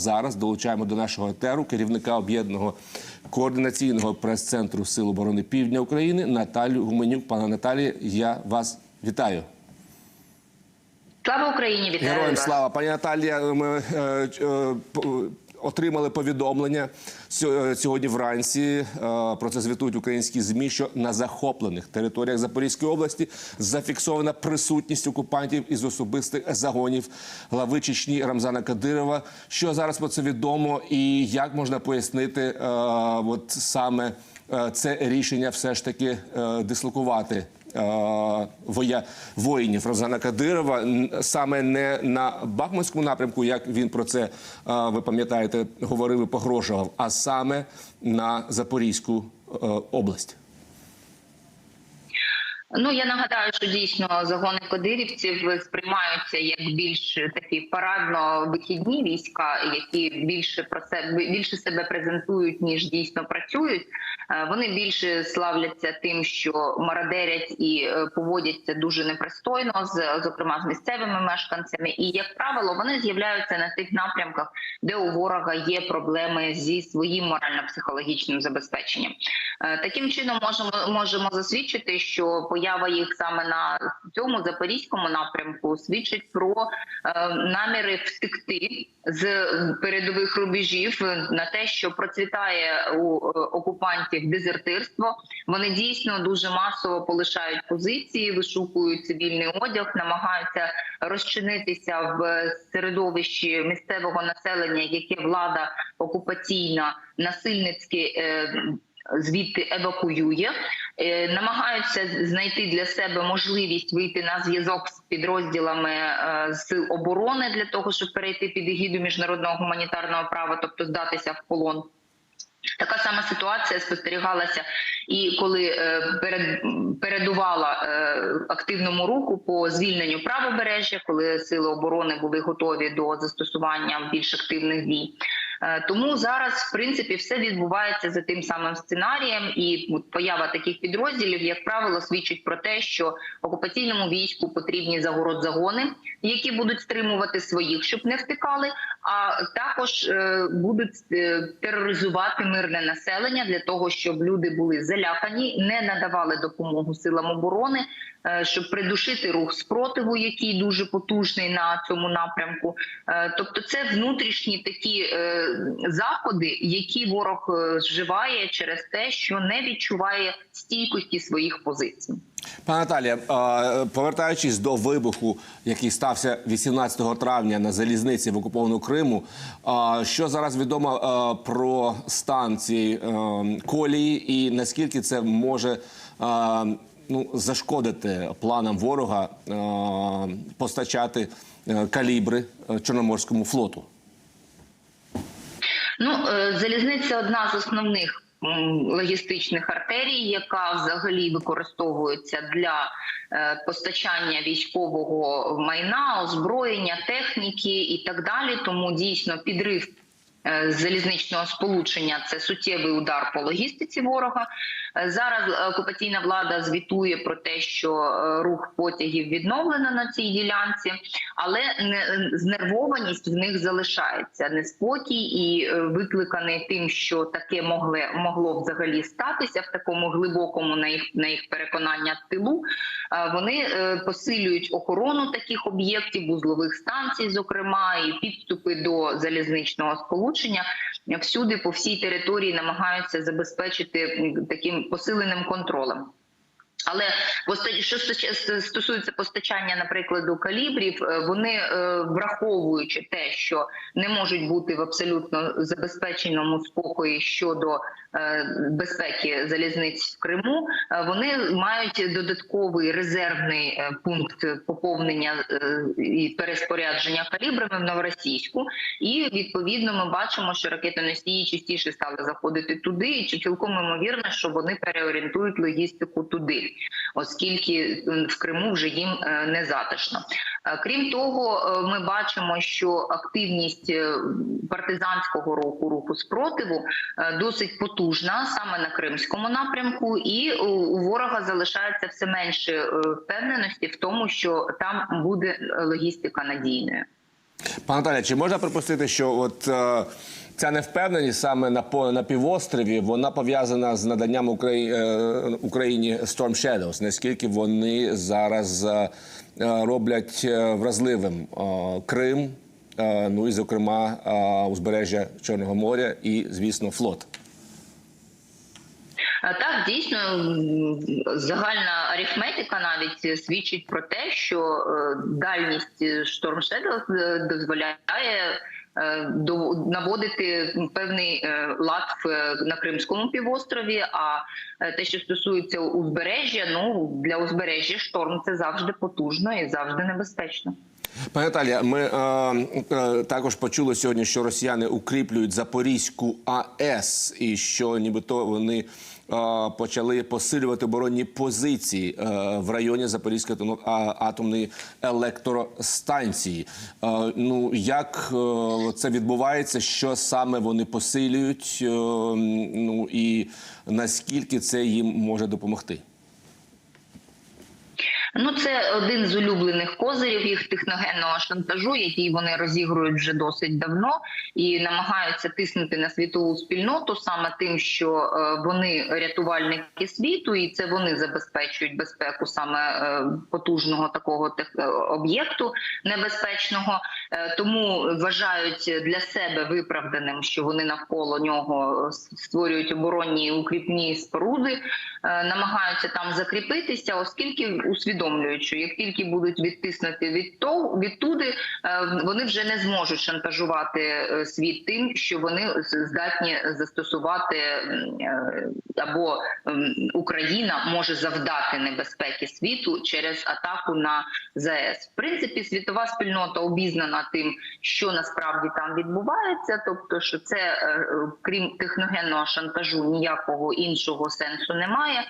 Зараз долучаємо до нашого етеру керівника об'єднаного координаційного прес-центру Сил оборони Півдня України Наталю Гуменюк. Пане Наталі, я вас вітаю. Слава Україні! Вітаю Героям вас. слава, пані Наталія. Ми е, е, отримали повідомлення е, сьогодні вранці. е, Про це звітують українські змі, що на захоплених територіях Запорізької області зафіксована присутність окупантів із особистих загонів глави Чечні Рамзана Кадирова. Що зараз про це відомо, і як можна пояснити е, от саме це рішення, все ж таки дислокувати воя, воїнів Розана Кадирова саме не на Бахмутському напрямку, як він про це ви пам'ятаєте, говорив і погрожував, а саме на Запорізьку е, область. Ну я нагадаю, що дійсно загони кадирівців сприймаються як більш такі парадно-вихідні війська, які більше про себе більше себе презентують ніж дійсно працюють. Е, Вони більше славляться тим, що марадерять і е, поводяться дуже непристойно, з зокрема з місцевими мешканцями. І як правило, вони з'являються на тих напрямках, де у ворога є проблеми зі своїм морально-психологічним забезпеченням. Е, Таким чином можемо можемо засвідчити, що поява їх саме на цьому запорізькому напрямку свідчить про е, наміри втекти з передових рубежів на те, що процвітає у е, окупантів дезертирство. Вони дійсно дуже масово полишають позиції, вишукують цивільний одяг, намагаються розчинитися в середовищі місцевого населення, яке влада окупаційна насильницьки. Звідти евакуює, Е, намагаються знайти для себе можливість вийти на зв'язок з підрозділами е, сил оборони для того, щоб перейти під егіду міжнародного гуманітарного права, тобто здатися в полон. Така сама ситуація спостерігалася і коли е, перед, передувала активному руху по звільненню правобережжя, коли сили оборони були готові до застосування більш активних дій. Е, Тому зараз, в принципі, все відбувається за тим самим сценарієм, і от поява таких підрозділів, як правило, свідчить про те, що окупаційному війську потрібні загород-загони, які будуть стримувати своїх, щоб не втикали, а також е, будуть е, тероризувати мирне населення для того, щоб люди були залякані, не надавали допомогу силам оборони, щоб придушити рух спротиву, який дуже потужний на цьому напрямку. Тобто, це внутрішні такі заходи, які ворог е, вживає через те, що не відчуває стійкості своїх позицій. Пане Наталія, е, повертаючись до вибуху, який стався 18 травня на залізниці в окупованому Криму, е, що зараз відомо е, про стан цієї е, колії і наскільки це може е, ну, зашкодити планам ворога е, постачати е, калібри е, Чорноморському флоту? Ну, е, залізниця одна з основних логістичних артерій, яка взагалі використовується для е, постачання військового майна, озброєння, техніки і так далі. Тому дійсно підрив. Е, Залізничного сполучення це суттєвий удар по логістиці ворога. Е, Зараз окупаційна влада звітує про те, що е, рух потягів відновлено на цій ділянці, але не знервованість в них залишається неспокій і е, викликаний тим, що таке могли могло взагалі статися в такому глибокому на їх на їх переконання тилу. Е, Вони е, посилюють охорону таких об'єктів, вузлових станцій, зокрема, і підступи до залізничного сполучення. Всюди по всій території намагаються забезпечити таким посиленим контролем. Але що стосується постачання, наприклад, калібрів, е, вони е, враховуючи те, що не можуть бути в абсолютно забезпеченому спокої щодо е, безпеки залізниць в Криму, вони мають додатковий резервний пункт поповнення і переспорядження калібрами в новоросійську. І відповідно ми бачимо, що ракетоносії частіше стали заходити туди, і цілком ймовірно, що вони переорієнтують логістику туди оскільки в Криму вже їм е, не затишно. Е, Крім того, е, ми бачимо, що активність партизанського руху руху спротиву досить потужна саме на кримському напрямку, і у ворога залишається все менше впевненості в тому, що там буде логістика надійною. Пане Наталя, чи можна припустити, що от ця невпевненість саме на на півострові вона пов'язана з наданням Украї... е, Україні Storm Shadows? Наскільки вони зараз е, роблять е, вразливим Крим, ну і зокрема узбережжя Чорного моря і, звісно, флот? А Так, дійсно, загальна арифметика навіть свідчить про те, що е, дальність Storm Shadow е, дозволяє е, до- наводити певний е, лад на Кримському півострові. А е, те, що стосується узбережжя, ну для узбережжя шторм це завжди потужно і завжди небезпечно. Пані Наталія, ми е, е, також почули сьогодні, що росіяни укріплюють Запорізьку АЕС, і що нібито вони е, почали посилювати оборонні позиції е, в районі Запорізької атом- атомної електростанції. Е, ну як е, це відбувається? Що саме вони посилюють? Е, ну і наскільки це їм може допомогти? Ну, це один з улюблених козирів їх техногенного шантажу, який вони розігрують вже досить давно, і намагаються тиснути на світову спільноту саме тим, що е, вони рятувальники світу, і це вони забезпечують безпеку саме е, потужного такого е, об'єкту небезпечного. Е, Тому вважають для себе виправданим, що вони навколо нього е, створюють оборонні укріпні споруди, е, намагаються там закріпитися, оскільки усвідомлюють, що як тільки будуть відтиснути від то відтуди, вони вже не зможуть шантажувати світ тим, що вони здатні застосувати або Україна може завдати небезпеки світу через атаку на ЗАЕС. В принципі, світова спільнота обізнана тим, що насправді там відбувається, тобто, що це е, крім техногенного шантажу ніякого іншого сенсу немає.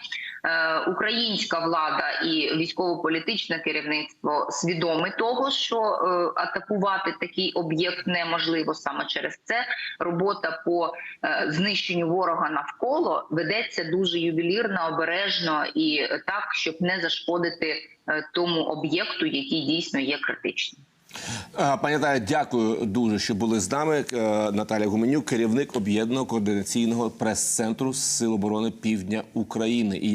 Е, Українська влада і військово-політичне керівництво свідомі того, що е, атакувати такий об'єкт неможливо саме через це. Робота по е, знищенню ворога навколо ведеться дуже ювелірно, обережно і е, так, щоб не зашкодити е, тому об'єкту, який дійсно є критичним. Е, Пані Наталя, дякую дуже, що були з нами. Е, Наталя Гуменюк, керівник об'єднаного координаційного прес-центру Сил оборони Півдня України.